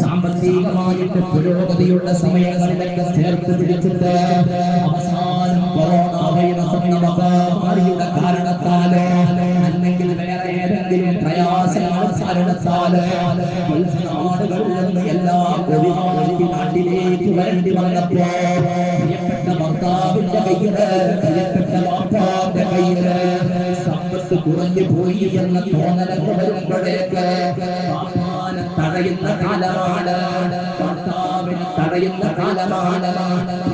സാമ്പത്തികമായിട്ട് പുരോഗതിയുള്ള സമയങ്ങളിലൊക്കെ ചേർത്ത് പിടിച്ചിട്ട് അവസാനം കൊറോണ വൈറസ് എന്ന മഹാമാരിയുടെ കാരണത്താൽ അല്ലെങ്കിൽ വേറെ ഏതെങ്കിലും പ്രയാസങ്ങൾ കാരണത്താലോ നാടുകളിൽ നിന്ന് എല്ലാം ഒഴിവാക്കി നാട്ടിലേക്ക് വരേണ്ടി വന്നപ്പോ പ്രിയപ്പെട്ട ഭർത്താവിന്റെ കയ്യിൽ പ്രിയപ്പെട്ട മാതാവിന്റെ കയ്യിൽ സമ്പത്ത് കുറഞ്ഞു പോയി എന്ന തോന്നലൊക്കെ വരുമ്പോഴേക്ക് തടയുന്ന കാലമാണ്. തടയുന്ന കാലമാണ്.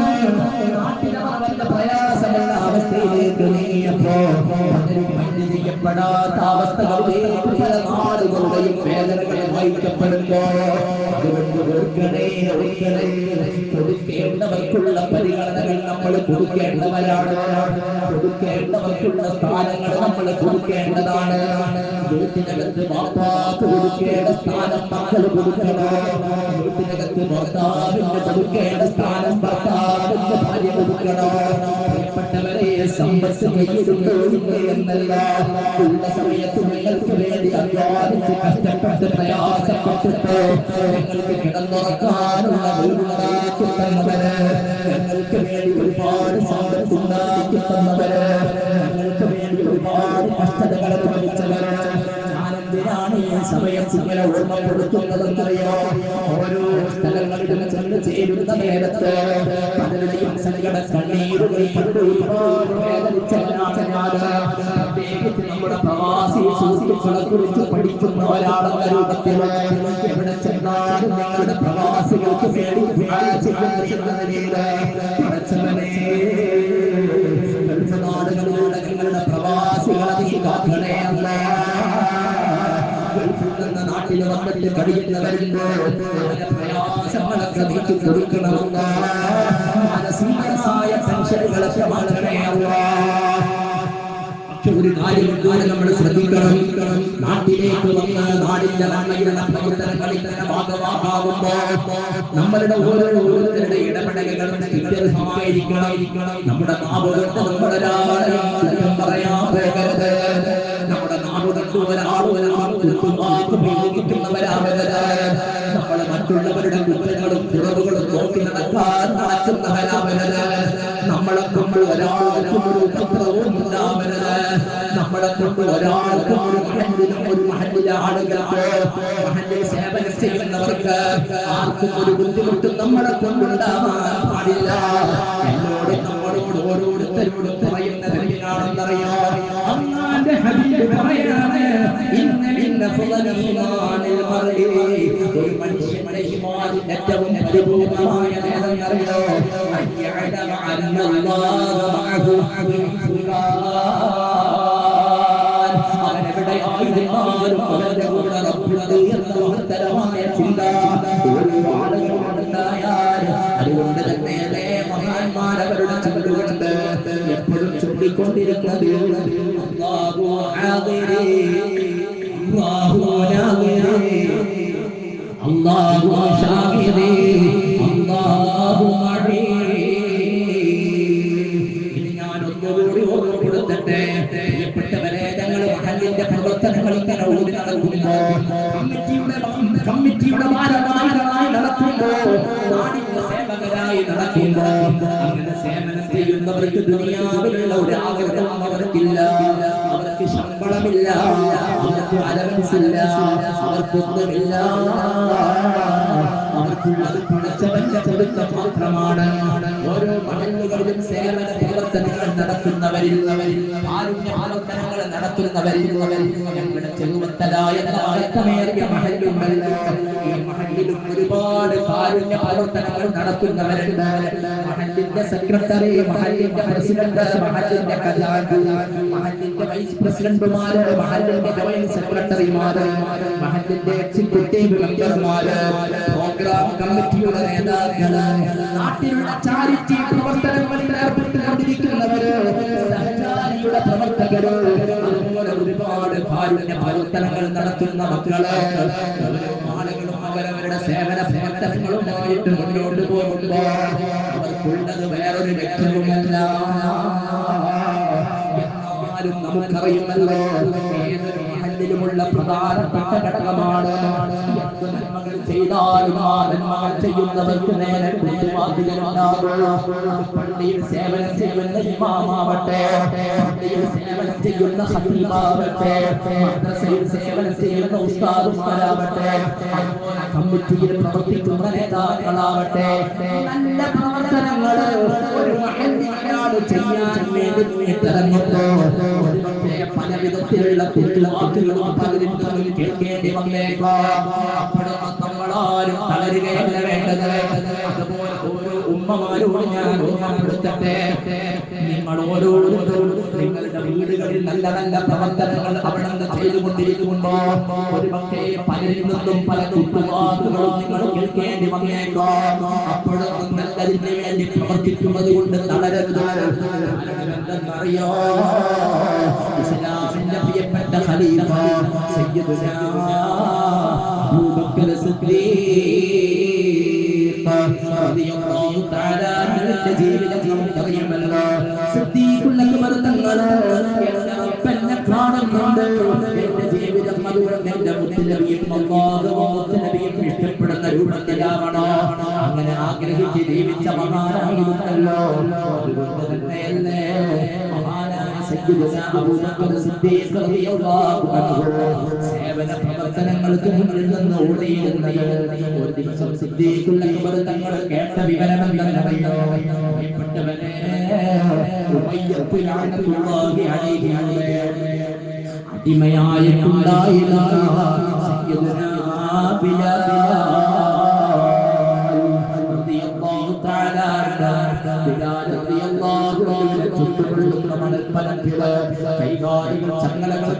നാടുകളുടെയും വേദനകൾ വഹിക്കപ്പെടുമ്പോ അതുകൊണ്ട് ഓർക്കണേ ഓർക്കണേ കൊടുക്കേണ്ടവർക്കുള്ള പരിഗണനകൾ നമ്മൾ കൊടുക്കേണ്ടവരാണ്. കൊടുക്കേണ്ടവർക്കുള്ള സ്ഥാനങ്ങൾ നമ്മൾ കൊടുക്കേണ്ടതാണ്. വീട്ടിനകത്ത് മാപ്പാക്ക് കൊടുക്കേണ്ട സ്ഥാനം മക്കൾ കൊടുക്കണം. വീട്ടിനകത്ത് ഭർത്താവിന് കൊടുക്കേണ്ട സ്ഥാനം ഭർത്താവിന്റെ ഭാര്യ കൊടുക്കണം. പ്രിയപ്പെട്ടവരെ സമ്പത്ത് കയ്യിലുണ്ടോ എന്നല്ല. സമയത്ത് നിങ്ങൾക്ക് വേണ്ടി അധ്വാനിച്ച് കഷ്ടപ്പെട്ട് പ്രയാസപ്പെട്ടിട്ട് നിങ്ങൾക്ക് കിടന്നുറക്കാനുള്ള തന്നവര്. ഞങ്ങൾക്ക് വേണ്ടി ഒരുപാട് സമ്പത്ത് ഉണ്ടാക്കി തന്നവര് ഞങ്ങൾക്ക് വേണ്ടി ഒരുപാട് കഷ്ടതകൾ അനുഭവിച്ചവര് ഞാനെന്തിനാണ് ഈ സമയത്ത് ഇങ്ങനെ ഓർമ്മപ്പെടുത്തുന്നതെന്നറിയോ? ഓരോ സ്ഥലങ്ങളിലും ചെന്ന് ചേരുന്ന നേരത്ത് പലരുടെയും സങ്കട കണ്ണീരുകൾ നമ്മുടെ പ്രവാസി സുഹൃത്തുക്കളെ കുറിച്ച് പഠിക്കുന്നവരാണെന്ന രൂപത്തിൽ എവിടെ ചെന്നാലും പ്രവാസികൾക്ക് വേണ്ടി ചെയ്യുന്ന പ്രവാസികളെ നാട്ടിൽ വന്നിട്ട് കഴിയുന്ന അവരുടെ പ്രയാസങ്ങളൊക്കെ നീക്കി കൊടുക്കണമെന്ന് മാനസികമായ ടെൻഷനുകളൊക്കെ ഒരു കാര്യം കൂടെ നമ്മൾ ശ്രദ്ധിക്കണം. നാട്ടിലേക്ക് വന്ന് നാടിന്റെ നന്മയുടെ പ്രവർത്തനങ്ങളിൽ തന്നെ ഭാഗമാകുമ്പോ നമ്മളുടെ ഓരോ ഓരോരുത്തരുടെ ഇടപെടലുകളും സ്തുത്യർഹമായിരിക്കണം നമ്മുടെ നമ്മുടെ നമ്മൾ മറ്റുള്ളവരുടെ കുറ്റങ്ങളും കുറവുകളും നോക്കി നടക്കാൻ നടക്കുന്നവരാവരുത് നമ്മളെ കൊണ്ട് ഒരാൾക്കും ഒരു ഉപദ്രവവും ഉണ്ടാവരുത് നമ്മളെ കൊണ്ട് ഒരാൾക്കും ഒരു മഹലിലും ഒരു മഹലിലെ ആളുകൾക്ക് സേവനം ചെയ്യുന്നവർക്ക് ആർക്കും ഒരു ബുദ്ധിമുട്ടും നമ്മളെ കൊണ്ടുണ്ടാവാൻ പാടില്ല. എന്നോട് നമ്മളോട് ഓരോരുത്തരോടും പറയുന്നത് എന്തിനാണെന്നറിയോ അള്ളാന്റെ ഒരു മനുഷ്യന്റെ ഹിമാനിൽ ഏറ്റവും പരിപൂർണമായ നേരം അറിയോ ഫുലാൻ അവനെവിടെയായിരുന്നാലും അവന്റെ കൂടെ റബ്ബുണ്ട് എന്ന മഹത്തരമായ ചിന്ത ഒരു ആളുകളുണ്ടായാൽ അതുകൊണ്ട് തന്നെ അവരുടെ ചിന്തകളുണ്ട്. എപ്പോഴും നാദിരി അല്ലാഹു ഷാഹിദി അല്ലാഹു മഴി ഓർമ്മപ്പെടുത്തട്ടെ പ്രിയപ്പെട്ടവരെ ഞങ്ങൾ മഹലിന്റെ പ്രവർത്തനങ്ങൾ ഇങ്ങനെ ഓടി നടക്കുമ്പോ കമ്മിറ്റിയുടെ കമ്മിറ്റിയുടെ ഭാരവാഹികളായി നടക്കുമ്പോ നാടിന്റെ സേവകരായി നടക്കുമ്പോ ചെയ്യുന്നവർക്ക് ദുനിയാവിലുള്ള ഒരു ആഗ്രഹം അവർക്കില്ല. അവർക്ക് ശമ്പളമില്ല. അവർക്ക് അലവൻസ് ഇല്ല അവർക്കൊന്നുമില്ല മാത്രമാണ്. ഓരോ മടങ്ങുകളിലും സേവന പ്രവർത്തനം പ്രവർത്തനങ്ങൾ നടത്തുന്നവരിൽ കാരുണ്യ നടത്തുന്നവരിൽ ചെറുവത്തലായ ഈ ഒരുപാട് കാരുണ്യ പ്രവർത്തനങ്ങൾ നടത്തുന്നവരുണ്ട്. മഹലിന്റെ സെക്രട്ടറി മഹല്ലിന്റെ പ്രസിഡന്റ് മഹല്ലിന്റെ ഖജാൻജി മഹല്ലിന്റെ വൈസ് പ്രസിഡന്റുമാര് മഹല്ലിന്റെ ജോയിന്റ് സെക്രട്ടറിമാര് മഹല്ലിന്റെ എക്സിക്യൂട്ടീവ് മെമ്പർമാര് പ്രോഗ്രാം കമ്മിറ്റിയുടെ നേതാക്കൾ നാട്ടിലുള്ള ചാരിറ്റി പ്രവർത്തനങ്ങളിൽ ഏർപ്പെട്ടുകൊണ്ടിരിക്കുന്നവര് സഹചാരിയുടെ പ്രവർത്തകര് കാരുണ്യ പ്രവർത്തനങ്ങൾ നടത്തുന്ന മക്കളെ. ആളുകളും അവരവരുടെ സേവന പ്രവർത്തനങ്ങളുമായിട്ട് മുന്നോട്ട് പോകുമ്പോൾ അവർക്കുള്ളത് വേറൊരു ലക്ഷ്യവുമല്ല എന്നാലും നമുക്കറിയുമല്ലോ മഹലിലുമുള്ള പ്രധാനപ്പെട്ട ഘടകമാണ് നന്മകൾ ചെയ്താലും പള്ളിയിൽ ചെയ്യുന്ന പള്ളിയിൽ ചെയ്യുന്ന പ്രവർത്തിക്കുന്ന നേതാക്കളാവട്ടെ നല്ല പ്രവർത്തനങ്ങൾ ഒരു ചെയ്യാൻ വേണ്ടി ഒരുപക്ഷേ പല വിധത്തിലുള്ള കുത്തുവാക്കുകളും പലരും കേൾക്കേണ്ടി വന്നേക്കാം നമ്മളാരും തളരുകയല്ല വേണ്ടത് അതുപോലെ ഓരോ ഉമ്മമാരോട് ഞാൻ ഓർമ്മപ്പെടുത്തട്ടെ. നിങ്ങൾ ഓരോരുത്തരും നിങ്ങളുടെ വീടുകളിൽ നല്ല നല്ല പ്രവർത്തനങ്ങൾ അവിടെ നിന്ന് ചെയ്തുകൊണ്ടിരിക്കുന്നുണ്ടോ ഒരു പക്ഷേ പലരിൽ നിന്നും പല കുത്തുവാക്കുകളും നിങ്ങൾ കേൾക്കേണ്ടി വന്നേക്കാം. അപ്പോഴും നല്ലതിന് വേണ്ടി പ്രവർത്തിക്കുന്നത് കൊണ്ട് തളരരുത്. എന്തെന്നറിയോ ഇസ്ലാമിന്റെ പ്രിയപ്പെട്ട ഖലീഫ സയ്യിദുനാ അബൂബക്കർ സിദ്ദീഖ് റളിയല്ലാഹു തആല അൻഹുവിന്റെ ജീവിതം നമുക്കറിയാമല്ലോ സിദ്ദീഖുൽ അക്ബർ തങ്ങൾ എന്റെ റബ്ബെന്നെ കാണുന്നുണ്ട്. എന്റെ ജീവിതം അതുകൊണ്ട് എന്റെ മുത്തുനബിയും അല്ലാഹുവും മുത്തുനബിയും ഇഷ്ടപ്പെടുന്ന രൂപത്തിലാവണോ. അങ്ങനെ ആഗ്രഹിച്ച് ജീവിച്ച മഹാനായിരുന്നല്ലോ അതുകൊണ്ട് തന്നെയല്ലേ അബൂബക്കർ സിദ്ദീഖ് പ്രവർത്തനങ്ങൾക്ക് ഒരു ദിവസം കേട്ട വിവരം അടിമയായിട്ടുണ്ടായിരുന്ന സയ്യിദുനാ ബിലാൽ മണൽപ്പരപ്പിൽ കൈകാലുകൾ ചങ്ങലകൾ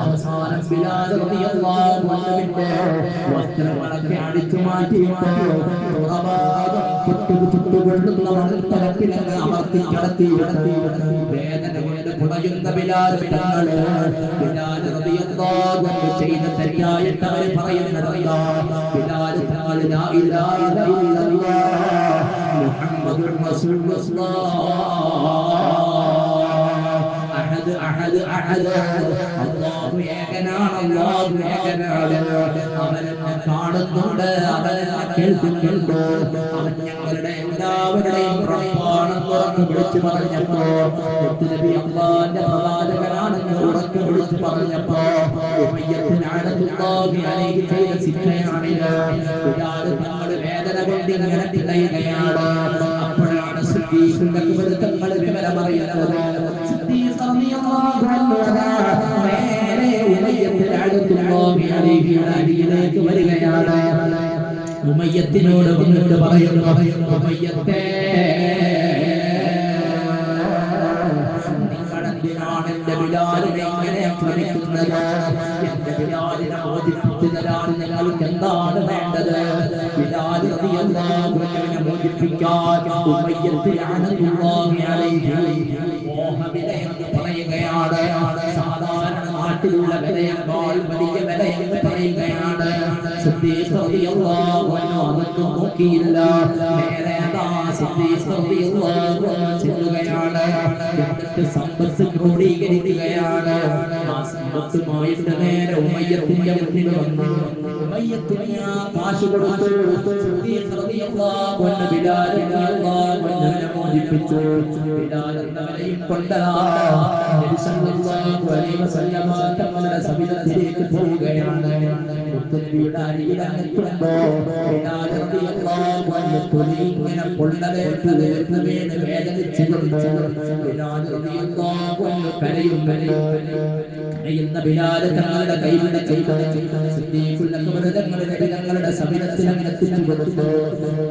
അവസാനം മണൽപ്പരപ്പിലങ്ങ് അമർത്തി കടത്തി. കൊണ്ട് പുടയുന്ന ബിലാൽ തങ്ങൾ ബിലാൽ റളിയല്ലാഹു അൻഹു ചെയ്ത തെറ്റായിട്ട് അവർ പറയുന്നത് എന്താ ബിലാൽ തങ്ങൾ ലാ ഇലാഹ ഇല്ലല്ലാഹ് മുഹമ്മദുർ റസൂലുള്ളാഹ്. അഹദ് അഹദ് അഹദ് അല്ലാഹു ഏകനാണ് അല്ലാഹു ഏകനാണ്. അവൻ കാണുന്നുണ്ട് അവൻ കേൾക്കുന്നുണ്ട് അവൻ ഞങ്ങളുടെ എല്ലാവരുടെയും റബ്ബാണെന്ന് തുറന്ന് വിളിച്ചു പറഞ്ഞപ്പോ നബി അള്ളാന്റെ പ്രവാചകനാണെന്ന് ഉറക്കെ വിളിച്ചു പറഞ്ഞപ്പോ ഉമയ്യത്തിനാണെന്നുള്ളാഹി അലൈഹി ചെയ്ത ശിക്ഷയാണിത്. ബിലാൽ തങ്ങൾ വേദന കൊണ്ട് ഇങ്ങനെ പിടയുകയാണ് അപ്പോഴാണ് സിദ്ദീഖിന്റെ വിവരമറിയുന്നത് വരികയാണ് ഉമയ്യത്തിനോട് വന്നിട്ട് പറയുന്നു ഉമയ്യത്തെ നിങ്ങളെന്തിനാണ് എന്റെ ബിലാലിനെ ഇങ്ങനെ ആക്രമിക്കുന്നത് എന്താണ് വേണ്ടത് ബിലാൽ അലൈഹി പറയുകയാണ് സാധാരണ നാട്ടിലുള്ള വിലയേക്കാൾ വലിയ പറയുകയാണ്. സിദ്ദീഖ് റളിയല്ലാഹു അൻഹു അതൊന്നും നോക്കിയില്ല. നേരെ ചെല്ലുകയാണ്. എന്നിട്ട് സമ്പത്ത് ക്രോഡീകരിക്കുകയാണ്. ആ സമ്പത്തുമായിട്ട് നേരെ ഉമയ്യത്തിന്റെ മുന്നിൽ വന്നു. ഉമയ്യത്തിന് കാശ് കൊടുത്തു. മോചിപ്പിച്ചു. ബിലാൽ തങ്ങളുടെ സവിധത്തിലേക്ക് പോവുകയാണ്. റളിയല്ലാഹു അൻഹു തൊലി ഇങ്ങനെ പൊള്ളലേറ്റ് വേർന്ന് വീണ് വേദനിച്ചുകൊണ്ട് കരയും കരയുന്ന ബിലാൽ തങ്ങളുടെ കൈവിട അക്ബർ തങ്ങളുടെ സമിതത്തിൽ അങ്ങനെ എത്തിച്ചു കൊടുത്തു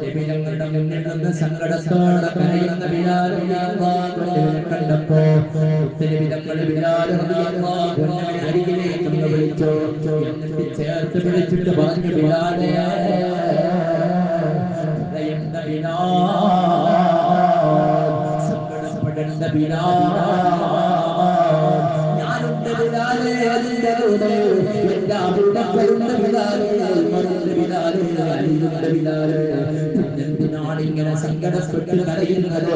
നബിതങ്ങളുടെ മുന്നിൽ നിന്ന് സങ്കടത്തോടെ കരയുന്ന അൻഹുവിനെ കണ്ടപ്പോ അൻഹുവിനെ അരികിലേക്ക് വിളിച്ചു. എന്നിട്ട് ചേർത്ത് വിളിച്ചിട്ട് പറഞ്ഞു ബിലാലേ സങ്കടപ്പെടേണ്ട ബിലാൽ ഞാനുണ്ട് ബിലാലേ അതിന്റെ കൂടെ എന്റെ അബൂബക്കറുണ്ട് ബിലാലേ ബിലാലേ ബിലാലേ എന്തിനാണ് ഇങ്ങനെ സങ്കടപ്പെട്ട് കരയുന്നത്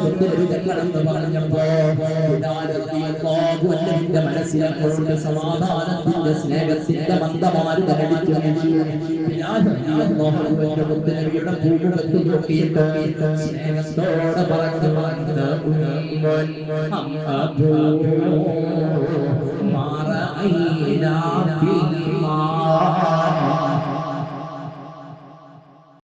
മുത്തനബിതങ്ങളെന്ന് പറഞ്ഞപ്പോ റളിയല്ലാഹു അൻഹുവിന്റെ സമാധാനത്തിന്റെ സ്നേഹത്തിന്റെ അൻഹുവിന്റെ മുത്തനബിയുടെ പൂമുഖത്ത് നോക്കിയിട്ട് സ്നേഹത്തോടെ പറഞ്ഞു പറഞ്ഞു ഉമ്മൻ അം അബൂ മാറ ഫിൽമാ